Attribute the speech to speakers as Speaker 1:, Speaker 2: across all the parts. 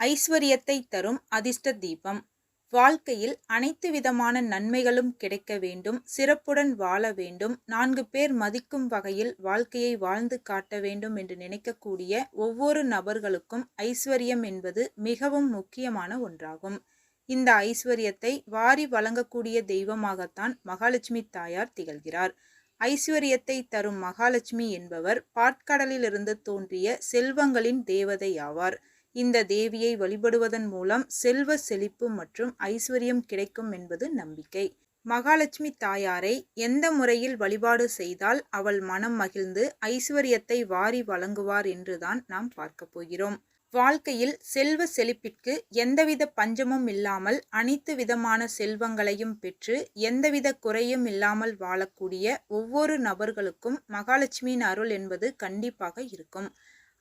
Speaker 1: ஐஸ்வர்யத்தை தரும் அதிர்ஷ்ட தீபம். வாழ்க்கையில் அனைத்து விதமான நன்மைகளும் கிடைக்க வேண்டும். சிறப்புடன் வாழ வேண்டும். நான்கு பேர் மதிக்கும் வகையில் வாழ்க்கையை வாழ்ந்து காட்ட வேண்டும் என்று நினைக்கக்கூடிய ஒவ்வொரு நபர்களுக்கும் ஐஸ்வர்யம் என்பது மிகவும் முக்கியமான ஒன்றாகும். இந்த ஐஸ்வர்யத்தை வாரி வழங்கக்கூடிய தெய்வமாகத்தான் மகாலட்சுமி தாயார் திகழ்கிறார். ஐஸ்வர்யத்தை தரும் மகாலட்சுமி என்பவர் பாட்கடலிலிருந்து தோன்றிய செல்வங்களின் தேவதை ஆவார் இந்த தேவியை வழிபடுவதன் மூலம் செல்வ செழிப்பு மற்றும் ஐஸ்வர்யம் கிடைக்கும் என்பது நம்பிக்கை. மகாலட்சுமி தாயாரை எந்த முறையில் வழிபாடு செய்தால் அவள் மனம் மகிழ்ந்து ஐஸ்வர்யத்தை வாரி வழங்குவார் என்றுதான் நாம் பார்க்க போகிறோம். வாழ்க்கையில் செல்வ செழிப்பிற்கு எந்தவித பஞ்சமும் இல்லாமல் அனைத்து விதமான செல்வங்களையும் பெற்று எந்தவித குறையும் இல்லாமல் வாழக்கூடிய ஒவ்வொரு நபர்களுக்கும் மகாலட்சுமியின் அருள் என்பது கண்டிப்பாக இருக்கும்.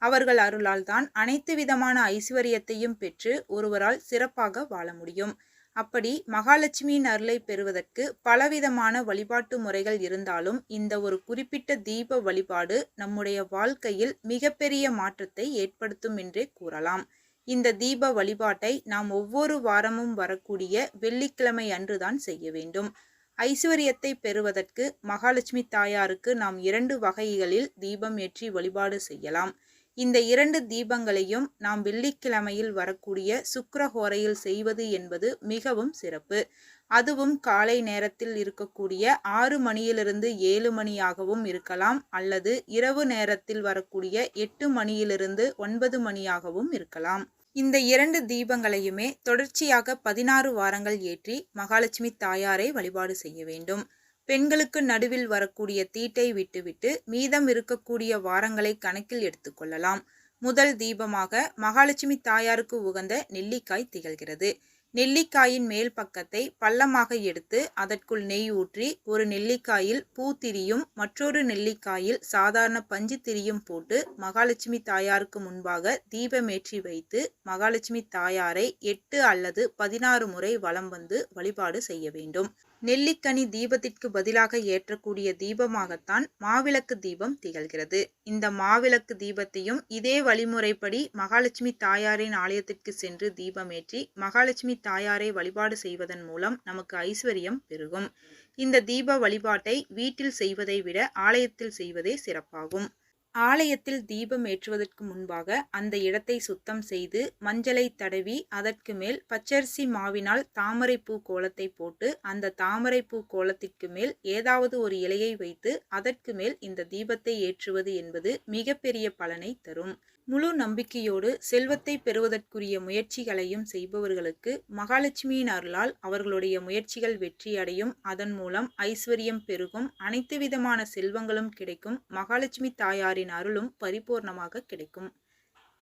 Speaker 1: அவர்கள் அருளால் தான் அனைத்து விதமான ஐஸ்வர்யத்தையும் பெற்று ஒருவரால் சிறப்பாக வாழ முடியும். அப்படி மகாலட்சுமியின் அருளை பெறுவதற்கு பலவிதமான வழிபாட்டு முறைகள் இருந்தாலும் இந்த ஒரு குறிப்பிட்ட தீப வழிபாடு நம்முடைய வாழ்க்கையில் மிகப்பெரிய மாற்றத்தை ஏற்படுத்தும் என்றே கூறலாம். இந்த தீப வழிபாட்டை நாம் ஒவ்வொரு வாரமும் வரக்கூடிய வெள்ளிக்கிழமை அன்றுதான் செய்ய வேண்டும். ஐஸ்வர்யத்தை பெறுவதற்கு மகாலட்சுமி தாயாருக்கு நாம் இரண்டு வகைகளில் தீபம் ஏற்றி வழிபாடு செய்யலாம். இந்த இரண்டு தீபங்களையும் நாம் வெள்ளிக்கிழமையில் வரக்கூடிய சுக்கரஹோரையில் செய்வது என்பது மிகவும் சிறப்பு. அதுவும் காலை நேரத்தில் இருக்கக்கூடிய ஆறு மணியிலிருந்து ஏழு மணியாகவும் இருக்கலாம் அல்லது இரவு நேரத்தில் வரக்கூடிய எட்டு மணியிலிருந்து ஒன்பது மணியாகவும் இருக்கலாம். இந்த இரண்டு தீபங்களையுமே தொடர்ச்சியாக பதினாறு வாரங்கள் ஏற்றி மகாலட்சுமி தாயாரை வழிபாடு செய்ய வேண்டும். பெண்களுக்கு நடுவில் வரக்கூடிய தீட்டை விட்டுவிட்டு மீதம் இருக்கக்கூடிய வாரங்களை கணக்கில் எடுத்துக்கொள்ளலாம். முதல் தீபமாக மகாலட்சுமி தாயாருக்கு உகந்த நெல்லிக்காய் திகழ்கிறது. நெல்லிக்காயின் மேல் பக்கத்தை பள்ளமாக எடுத்து அதற்குள் நெய் ஊற்றி ஒரு நெல்லிக்காயில் பூத்திரியும் மற்றொரு நெல்லிக்காயில் சாதாரண பஞ்சு திரியும் போட்டு மகாலட்சுமி தாயாருக்கு முன்பாக தீபமேற்றி வைத்து மகாலட்சுமி தாயாரை எட்டு அல்லது பதினாறு முறை வலம் வந்து வழிபாடு செய்ய வேண்டும். நெல்லிக்கனி தீபத்திற்கு பதிலாக ஏற்றக்கூடிய தீபமாகத்தான் மாவிளக்கு தீபம் திகழ்கிறது. இந்த மாவிளக்கு தீபத்தையும் இதே வழிமுறைப்படி மகாலட்சுமி தாயாரின் ஆலயத்திற்கு சென்று தீபமேற்றி மகாலட்சுமி தாயாரை வழிபாடு செய்வதன் மூலம் நமக்கு ஐஸ்வர்யம் பெருகும். இந்த தீப வழிபாட்டை வீட்டில் செய்வதை விட ஆலயத்தில் செய்வதே சிறப்பாகும். ஆலயத்தில் தீபம் ஏற்றுவதற்கு முன்பாக அந்த இடத்தை சுத்தம் செய்து மஞ்சளை தடவி அதற்கு மேல் பச்சரிசி மாவினால் தாமரைப்பூ கோலத்தை போட்டு அந்த தாமரைப்பூ கோலத்திற்கு மேல் ஏதாவது ஒரு இலையை வைத்து அதற்கு மேல் இந்த தீபத்தை ஏற்றுவது என்பது மிகப்பெரிய பலனை தரும். முழு நம்பிக்கையோடு செல்வத்தை பெறுவதற்குரிய முயற்சிகளையும் செய்பவர்களுக்கு மகாலட்சுமியின் அருளால் அவர்களுடைய முயற்சிகள் வெற்றியடையும். அதன் மூலம் ஐஸ்வர்யம் பெருகும். அனைத்து விதமான செல்வங்களும் கிடைக்கும். மகாலட்சுமி தாயாரின் அருளும் பரிபூர்ணமாக கிடைக்கும்.